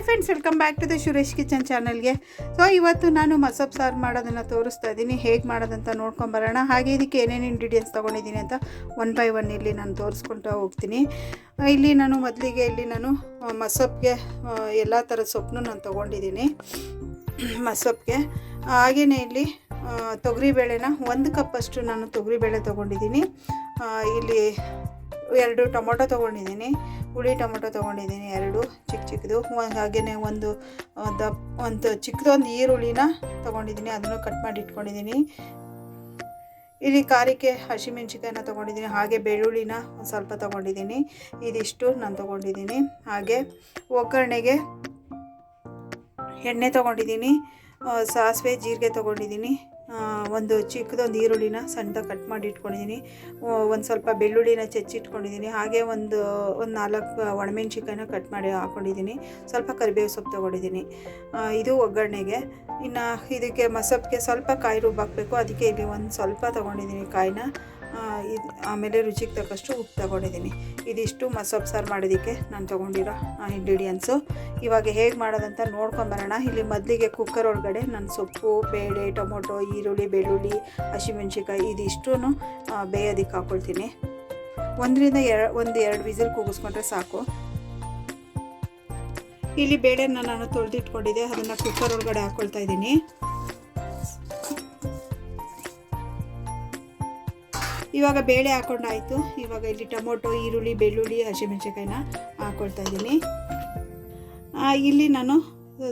Hi friends welcome back to the Suresh kitchen ಚಾನಲ್ಗೆ so ಇವತ್ತು ನಾನು ಮಸಬ್ ಸಾರು ಮಾಡೋದನ್ನು ತೋರಿಸ್ತಾ ಇದ್ದೀನಿ. ಹೇಗೆ ಮಾಡೋದಂತ ನೋಡ್ಕೊಂಬರೋಣ ಹಾಗೆ ಇದಕ್ಕೆ ಏನೇನು ಇಂಗ್ರೀಡಿಯೆಂಟ್ಸ್ ತೊಗೊಂಡಿದ್ದೀನಿ ಅಂತ ಒನ್ ಬೈ ಒನ್ ಇಲ್ಲಿ ನಾನು ತೋರಿಸ್ಕೊಳ್ತಾ ಹೋಗ್ತೀನಿ. ಇಲ್ಲಿ ನಾನು ಮೊದಲಿಗೆ ಇಲ್ಲಿ ನಾನು ಮಸಬ್ಗೆ ಎಲ್ಲ ಥರದ ಸೊಪ್ಪನ್ನು ನಾನು ತೊಗೊಂಡಿದ್ದೀನಿ. ಮಸಬ್ಗೆ ಹಾಗೆಯೇ ಇಲ್ಲಿ ತೊಗರಿಬೇಳೆನ ಒಂದು ಕಪ್ಪಷ್ಟು ನಾನು ತೊಗರಿಬೇಳೆ ತೊಗೊಂಡಿದ್ದೀನಿ. ಇಲ್ಲಿ ಎರಡು ಟೊಮೊಟೊ ತೊಗೊಂಡಿದ್ದೀನಿ. ಹುಳಿ ಟೊಮೊಟೊ ತೊಗೊಂಡಿದ್ದೀನಿ ಎರಡು ಚಿಕ್ಕ ಚಿಕ್ಕದು ಒಂದು ಹಾಗೆಯೇ ಒಂದು ದಪ್ ಒಂದು ಚಿಕ್ಕದೊಂದು ಈರುಳ್ಳಿನ ತೊಗೊಂಡಿದ್ದೀನಿ. ಅದನ್ನು ಕಟ್ ಮಾಡಿ ಇಟ್ಕೊಂಡಿದ್ದೀನಿ. ಇಲ್ಲಿ ಖಾರಕ್ಕೆ ಹಸಿಮೆಣ್ಸಿಕಾಯಿನ ತೊಗೊಂಡಿದ್ದೀನಿ. ಹಾಗೆ ಬೆಳ್ಳುಳ್ಳಿನ ಒಂದು ಸ್ವಲ್ಪ ತೊಗೊಂಡಿದ್ದೀನಿ. ಇದಿಷ್ಟು ನಾನು ತೊಗೊಂಡಿದ್ದೀನಿ. ಹಾಗೆ ಒಗ್ಗರಣೆಗೆ ಎಣ್ಣೆ ತೊಗೊಂಡಿದ್ದೀನಿ. ಸಾಸಿವೆ, ಜೀರಿಗೆ ತೊಗೊಂಡಿದ್ದೀನಿ. ಒಂದು ಚಿಕ್ಕದೊಂದು ಈರುಳ್ಳಿನ ಸಣ್ಣದಾಗಿ ಕಟ್ ಮಾಡಿ ಇಟ್ಕೊಂಡಿದ್ದೀನಿ. ಒಂದು ಸ್ವಲ್ಪ ಬೆಳ್ಳುಳ್ಳಿನ ಚೆಚ್ಚಿಟ್ಕೊಂಡಿದ್ದೀನಿ ಹಾಗೆ ಒಂದು ಒಂದು ನಾಲ್ಕು ಒಣಮೆಣ್ಸಿಕಾಯಿನ ಕಟ್ ಮಾಡಿ ಹಾಕ್ಕೊಂಡಿದ್ದೀನಿ ಸ್ವಲ್ಪ ಕರಿಬೇವು ಸೊಪ್ಪು ತೊಗೊಂಡಿದ್ದೀನಿ. ಇದು ಒಗ್ಗರಣೆಗೆ. ಇನ್ನು ಇದಕ್ಕೆ ಮಸಪ್ಗೆ ಸ್ವಲ್ಪ ಕಾಯಿ ರುಬ್ಬಾಕಬೇಕು. ಅದಕ್ಕೆ ಇಲ್ಲಿ ಒಂದು ಸ್ವಲ್ಪ ತೊಗೊಂಡಿದ್ದೀನಿ ಕಾಯಿನ. ಇದು ಆಮೇಲೆ ರುಚಿಗೆ ತಕ್ಕಷ್ಟು ಉಪ್ಪು ತಗೊಂಡಿದ್ದೀನಿ. ಇದಿಷ್ಟು ಮಸಬ್ ಸಾರು ಮಾಡೋದಕ್ಕೆ ನಾನು ತೊಗೊಂಡಿರೋ ಇಂಗ್ರೀಡಿಯೆಂಟ್ಸು ಇವಾಗ ಹೇಗೆ ಮಾಡೋದಂತ ನೋಡ್ಕೊಂಬರೋಣ ಇಲ್ಲಿ ಮೊದಲಿಗೆ ಕುಕ್ಕರ್ ಒಳಗಡೆ ನಾನು ಸೊಪ್ಪು, ಬೇಳೆ, ಟೊಮೊಟೊ, ಈರುಳ್ಳಿ, ಬೆಳ್ಳುಳ್ಳಿ ಹಸಿಮೆಣ್ಸಿಕಾಯಿ ಇದಿಷ್ಟೂ ಬೇಯೋದಕ್ಕೆ ಹಾಕ್ಕೊಳ್ತೀನಿ ಒಂದರಿಂದ ಎರ, ಒಂದು ಎರಡು ವಿಸಿಲ್ ಕೂಗಿಸ್ಕೊಂಡ್ರೆ ಸಾಕು. ಇಲ್ಲಿ ಬೇಳೆನ ನಾನು ತೊಳೆದಿಟ್ಕೊಂಡಿದ್ದೆ. ಅದನ್ನು ಕುಕ್ಕರ್ ಒಳಗಡೆ ಹಾಕ್ಕೊಳ್ತಾ ಇದ್ದೀನಿ. ಇವಾಗ ಬೇಳೆ ಹಾಕೊಂಡಾಯಿತು. ಇವಾಗ ಇಲ್ಲಿ ಟೊಮೊಟೊ, ಈರುಳ್ಳಿ, ಬೆಳ್ಳುಳ್ಳಿ ಹಸಿಮೆಣಸಿಕಾಯಿನ ಹಾಕ್ಕೊಳ್ತಾ ಇದ್ದೀನಿ. ಇಲ್ಲಿ ನಾನು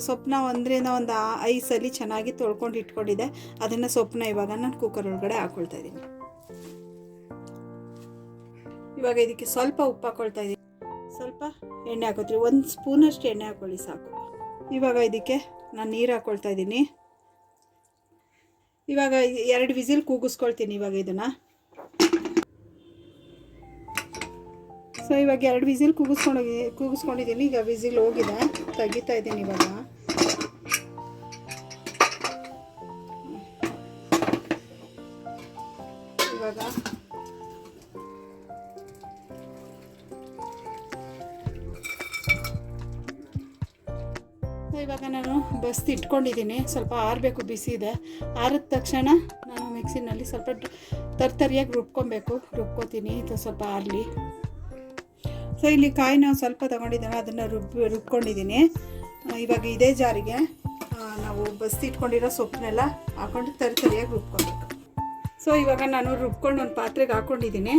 ಸೊಪ್ಪನ್ನ ಒಂದರಿಂದ ಒಂದು ಐದು ಸಲ ಚೆನ್ನಾಗಿ ತೊಳ್ಕೊಂಡು ಇಟ್ಕೊಂಡಿದ್ದೆ. ಅದನ್ನು ಸೊಪ್ಪನ್ನ ಇವಾಗ ನಾನು ಕುಕ್ಕರ್ ಒಳಗಡೆ ಹಾಕ್ಕೊಳ್ತಾ ಇದ್ದೀನಿ. ಇವಾಗ ಇದಕ್ಕೆ ಸ್ವಲ್ಪ ಉಪ್ಪು ಹಾಕ್ಕೊಳ್ತಾ ಇದ್ದೀನಿ. ಸ್ವಲ್ಪ ಎಣ್ಣೆ ಹಾಕೋತೀವಿ. ಒಂದು ಸ್ಪೂನಷ್ಟು ಎಣ್ಣೆ ಹಾಕ್ಕೊಳ್ಳಿ ಸಾಕು. ಇವಾಗ ಇದಕ್ಕೆ ನಾನು ನೀರು ಹಾಕ್ಕೊಳ್ತಾ ಇದ್ದೀನಿ. ಇವಾಗ ಎರಡು ವಿಸಿಲ್ ಕೂಗಿಸ್ಕೊಳ್ತೀನಿ ಇವಾಗ ಇದನ್ನು. ಸೊ, ಇವಾಗ ಎರಡು ವಿಸಿಲ್ ಕೂಗಿಸ್ಕೊಂಡೋಗಿ ಕೂಗಿಸ್ಕೊಂಡಿದ್ದೀನಿ. ಈಗ ವಿಸಿಲ್ ಹೋಗಿದೆ. ತೆಗಿತಾ ಇದ್ದೀನಿ ಇವಾಗ. ಇವಾಗ. ಇವಾಗ ನಾನು ಬಸ್ತಿ ಇಟ್ಕೊಂಡಿದ್ದೀನಿ. ಸ್ವಲ್ಪ ಆರಬೇಕು, ಬಿಸಿ ಇದೆ. ಆರಿದ ತಕ್ಷಣ ನಾನು ಮಿಕ್ಸಿನಲ್ಲಿ ಸ್ವಲ್ಪ ತರ್ತರಿಯಾಗಿ ರುಬ್ಕೊಬೇಕು. ರುಬ್ಕೋತೀನಿ. ಇದು ಸ್ವಲ್ಪ ಆರಲಿ. ಸೊ ಇಲ್ಲಿ ಕಾಯಿ ನಾವು ಸ್ವಲ್ಪ ತೊಗೊಂಡಿದ್ದೇನೆ ಅದನ್ನು ರುಬ್ಬಿ, ರುಬ್ಕೊಂಡಿದ್ದೀನಿ. ಇವಾಗ ಇದೇ ಜಾರಿಗೆ ನಾವು ಬಸ್ತಿ ಇಟ್ಕೊಂಡಿರೋ ಸೊಪ್ಪನ್ನೆಲ್ಲ ಹಾಕೊಂಡು ತರಿ ತರಿಯಾಗಿ ರುಬ್ಕೊಬೇಕು. ಸೊ ಇವಾಗ ನಾನು ರುಬ್ಕೊಂಡು ಒಂದು ಪಾತ್ರೆಗೆ ಹಾಕ್ಕೊಂಡಿದ್ದೀನಿ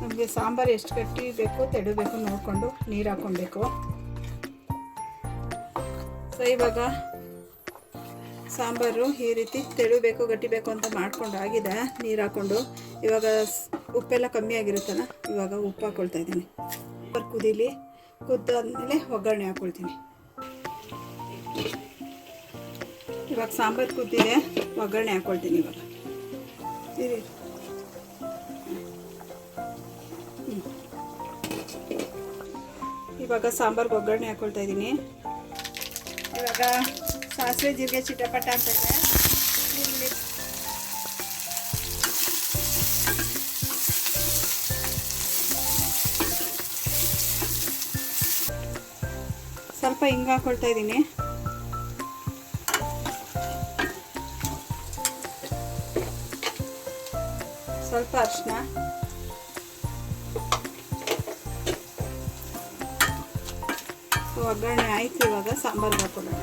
ನಮಗೆ ಸಾಂಬಾರು ಎಷ್ಟು ಗಟ್ಟಿ ಬೇಕು ತೆಡಬೇಕು ನೋಡಿಕೊಂಡು ನೀರು ಹಾಕ್ಕೊಬೇಕು ಸೊ ಇವಾಗ ಸಾಂಬಾರು ಈ ರೀತಿ ತೆಳುಬೇಕು ಗಟ್ಟಿಬೇಕು ಅಂತ ಮಾಡ್ಕೊಂಡು ಆಗಿದೆ, ನೀರು ಹಾಕ್ಕೊಂಡು ಇವಾಗ ಉಪ್ಪೆಲ್ಲ ಕಮ್ಮಿ ಆಗಿರುತ್ತಲ್ಲ, ಇವಾಗ ಉಪ್ಪು ಹಾಕ್ಕೊಳ್ತಾ ಇದ್ದೀನಿ. ಕುದೀಲಿ, ಕುದ್ದಾದ್ಮೇಲೆ ಒಗ್ಗರಣೆ ಹಾಕ್ಕೊಳ್ತೀನಿ ಇವಾಗ ಸಾಂಬಾರು ಕುದ್ದಿದೆ, ಒಗ್ಗರಣೆ ಹಾಕ್ಕೊಳ್ತೀನಿ ಇವಾಗ. ಹ್ಮ್. ಇವಾಗ ಸಾಂಬಾರ್ಗೆ ಒಗ್ಗರಣೆ ಹಾಕ್ಕೊಳ್ತಾ ಇದ್ದೀನಿ. ಇವಾಗ ಸಾಸಿವೆ, ಜೀರಿಗೆ ಚಿಟಪಟ ಅಂತ ಇದೆ ಈರುಳ್ಳಿ ಸ್ವಲ್ಪ ಹಿಂಗೆ ಹಾಕೊಳ್ತಾ ಇದ್ದೀನಿ. ಸ್ವಲ್ಪ ಅರಿಶಿನ ಒಗ್ಗರಣೆ ಆಯ್ತು ಇವಾಗ ಸಾಂಬಾರು ಹಾಕೊಳ್ಳೋಣ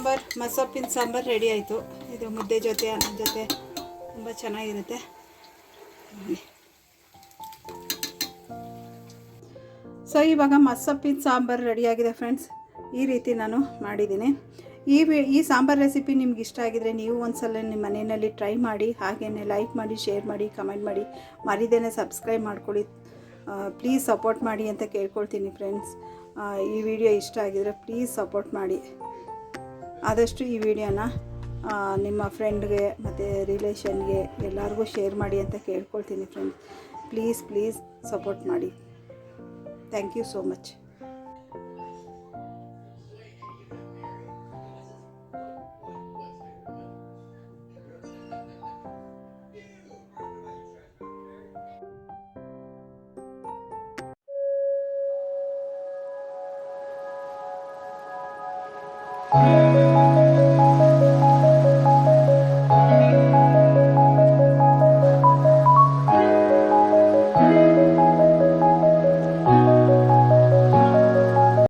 ಸಾಂಬಾರ್, ಮಸೊಪ್ಪಿನ ಸಾಂಬಾರು ರೆಡಿ ಆಯಿತು. ಇದು ಮುದ್ದೆ ಜೊತೆ, ಅನ್ನ ಜೊತೆ, ತುಂಬ ಚೆನ್ನಾಗಿರುತ್ತೆ. ಸೊ ಇವಾಗ ಮಸೊಪ್ಪಿನ ಸಾಂಬಾರು ರೆಡಿಯಾಗಿದೆ ಫ್ರೆಂಡ್ಸ್ ಈ ರೀತಿ ನಾನು ಮಾಡಿದ್ದೀನಿ. ಈ ವಿ- ಈ ಸಾಂಬಾರು ರೆಸಿಪಿ ನಿಮ್ಗೆ ಇಷ್ಟ ಆಗಿದರೆ ನೀವು ಒಂದ್ಸಲ ನಿಮ್ಮ ಮನೆಯಲ್ಲಿ ಟ್ರೈ ಮಾಡಿ ಹಾಗೆಯೇ ಲೈಕ್ ಮಾಡಿ ಶೇರ್ ಮಾಡಿ ಕಮೆಂಟ್ ಮಾಡಿ. ಮರಿದೇನೆ ಸಬ್ಸ್ಕ್ರೈಬ್ ಮಾಡ್ಕೊಳ್ಳಿ. ಪ್ಲೀಸ್ ಸಪೋರ್ಟ್ ಮಾಡಿ ಅಂತ ಕೇಳ್ಕೊಳ್ತೀನಿ ಫ್ರೆಂಡ್ಸ್ ಈ ವಿಡಿಯೋ ಇಷ್ಟ ಆಗಿದರೆ ಪ್ಲೀಸ್ ಸಪೋರ್ಟ್ ಮಾಡಿ. ಆದಷ್ಟು ಈ ವಿಡಿಯೋನ ನಿಮ್ಮ ಫ್ರೆಂಡ್ಗೆ ಮತ್ತು ರಿಲೇಷನ್ಗೆ ಎಲ್ಲರಿಗೂ ಶೇರ್ ಮಾಡಿ ಅಂತ ಕೇಳ್ಕೊಳ್ತೀನಿ ಫ್ರೆಂಡ್ಸ್ ಪ್ಲೀಸ್ ಪ್ಲೀಸ್ ಸಪೋರ್ಟ್ ಮಾಡಿ. Thank you so much